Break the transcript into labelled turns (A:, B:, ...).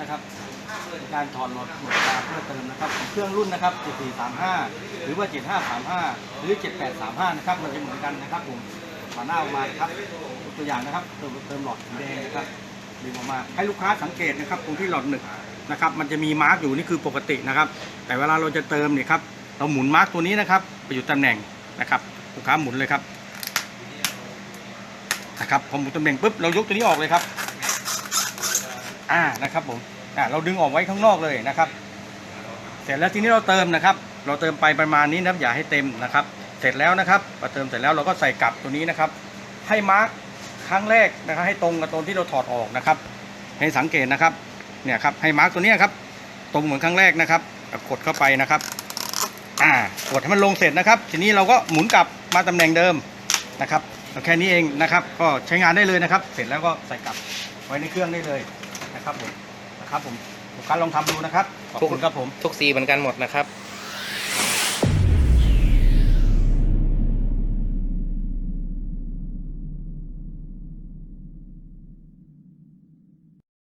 A: นะครับในการถอดหลอดหมดตาเพื่อเติมนะครับของเครื่องรุ่นนะครับ 7435 หรือว่า 7535 หรือ 7835 นะครับเราจะเหมือนกันนะครับผมฝาหน้าออกมาครับตัวอย่างนะครับเติมเติมหลอดสีแดงนะครับดึงออกมาให้ลูกค้าสังเกตนะครับตรงที่หลอดหนึ่งนะครับ มันจะมีมาร์กอยู่นี่คือปกตินะครับ แต่เวลาเราจะเติมเนี่ยครับเราหมุนมาร์กตัวนี้นะครับ ไปอยู่ตำแหน่งนะครับลูกค้าหมุนเลยครับนะครับพอหมุนตำแหน่งปุ๊บเรายกตัวนี้ออกเลยครับ อ่านะครับผมอ่าเราดึงออกไว้ข้างนอกเลยนะครับ เสร็จแล้วทีนี้เราเติมนะครับ เราเติมไปประมาณนี้นะครับอย่าให้เต็มนะครับ เสร็จแล้วนะครับพอเติมเสร็จแล้วเราก็ใส่กลับตัวนี้นะครับ ให้มาร์คครั้งแรกนะครับ ให้ตรงกับตรงที่เราถอดออกนะครับ ให้สังเกตนะครับเนี่ยครับให้มาร์คตัวนี้ครับ ตรงเหมือนครั้งแรกนะครับกดเข้าไปนะครับอ่ากดให้มันลงเสร็จนะครับ ทีนี้เราก็หมุนกลับมาตำแหน่งเดิมนะครับแค่นี้เองนะครับ ก็ใช้งานได้เลยนะครับ เสร็จแล้วก็ใส่กลับไว้ในเครื่องได้เลย นะครับผมนะครับผมลูกค้าลองทำดูนะครับขอบคุณครับผม
B: ทุกสีเหมือนกันหมดนะครับ